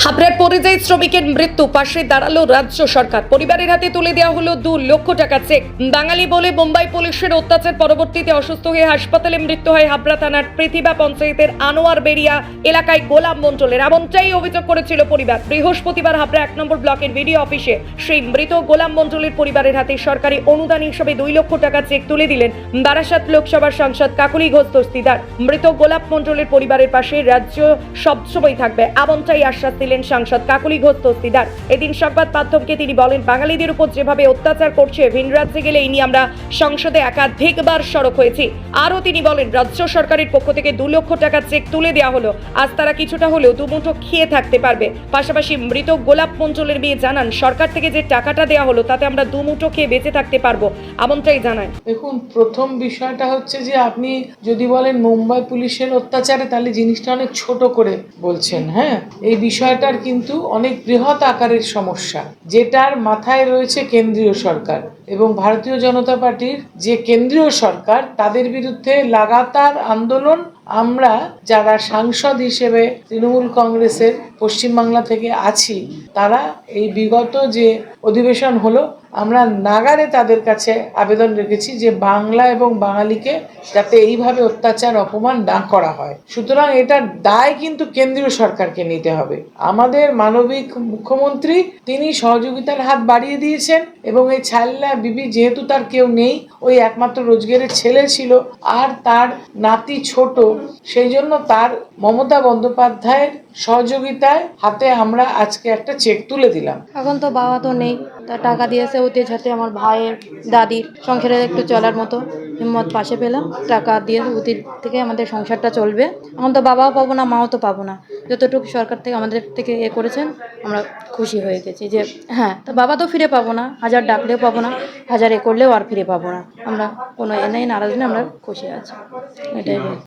হাবড়ার পরিযায়ী শ্রমিকের মৃত্যু, পাশে দাঁড়াল রাজ্য সরকার। পরিবারের হাতে তুলে দেওয়া হলো দু লক্ষ টাকা চেক। বাঙালি বলে মুম্বাই পুলিশের অত্যাচার পরবর্তীতে অসুস্থ হয়ে হাসপাতালে মৃত্যু হয় হাবড়া থানার পৃথিবা পঞ্চায়েতের আনোয়ার বেরিয়া এলাকায় গোলাম মন্ডলের এমনটাই অভিযোগ করেছিল পরিবার। বৃহস্পতিবার হাবড়া এক নম্বর ব্লকের ভিডিও অফিসে সেই মৃত গোলাম মন্ডলের পরিবারের হাতে সরকারি অনুদান হিসেবে দুই লক্ষ টাকা চেক তুলে দিলেন বারাসাত লোকসভার সাংসদ কাকুলি ঘোষ দস্তিদার। মৃত গোলাপ মন্ডলের পরিবারের পাশে রাজ্য সবসময় থাকবে, এমনটাই আশ্বাস দিলেন সাংসদ কাকুলি ঘোষ দস্তিদার এদিন সংবাদ মাধ্যমকে তিনি বলেন, বাঙালিদের উপর যেভাবে অত্যাচার করছে, ভিন রাজ্যে গেলে এই নিয়ে আমরা সংসদে একাধিকবার সড়ক হয়েছি। আরও তিনি বলেন, রাজ্য সরকারের পক্ষ থেকে দু লক্ষ টাকা চেক তুলে দেওয়া হলো। আজ তারা কিছুটা হলেও দুমুঠো খেয়ে থাকতে পারবে। পাশাপাশি মৃত গোলাপ মঞ্চলের মেয়ে জানান, সরকার থেকে যে টাকাটা দেওয়া হলো, তাতে আমরা দুমুঠো খেয়ে বেঁচে থাকতে পারব, এমনটাই জানায়। দেখুন, প্রথম বিষয়টা হচ্ছে যে আপনি যদি বলেন, মুম্বাই পুলিশের অত্যাচারে, তাহলে জিনিসটা অনেক ছোট করে বলছেন হ্যাঁ? এই বিষয়টার কিন্তু অনেক বৃহৎ আকারের সমস্যা, যেটার মাথায় রয়েছে কেন্দ্রীয় সরকার এবং ভারতীয় জনতা পার্টির যে কেন্দ্রীয় সরকার, তাদের বিরুদ্ধে লাগাতার আন্দোলন আমরা যারা সাংসদ হিসেবে তৃণমূল কংগ্রেসের পশ্চিমবাংলা থেকে আছি, তারা এই বিগত যে অধিবেশন হলো, আমরা নাগারে তাদের কাছে আবেদন রেখেছি যে বাংলা এবং বাঙালিকে যাতে এইভাবে অত্যাচার, অপমান না করা হয়। সুতরাং এটার দায় কিন্তু কেন্দ্রীয় সরকারকে নিতে হবে। আমাদের মানবিক মুখ্যমন্ত্রী, তিনি সহযোগিতার হাত বাড়িয়ে দিয়েছেন এবং এই ছাল্লা বিবি যেহেতু তার কেউ নেই, ওই একমাত্র রোজগারের ছেলে ছিল, আর তার নাতি ছোট সেই জন্য তার মমতা বন্দ্যোপাধ্যায়ের সহযোগিতায় হাতে আমরা আজকে একটা চেক তুলে দিলাম। এখন তো বাবা তো নেই, তা টাকা দিয়েছে ওতে যাতে আমার ভাইয়ের দাদির সংসারে একটু চলার মতো হিম্মত পাশে পেলাম। টাকা দিয়ে ওদের থেকে আমাদের সংসারটা চলবে। এখন তো বাবাও পাবো না, মাও তো পাবো না। যতটুকু সরকার থেকে আমাদের থেকে এ করেছেন, আমরা খুশি হয়ে গেছি যে হ্যাঁ তা বাবা তো ফিরে পাবো না, হাজার ডাকলেও পাবো না, হাজার এ করলেও আর ফিরে পাবো না। আমরা কোনো এ নেই, নারাজ নেই, আমরা খুশি আছি। এটাই।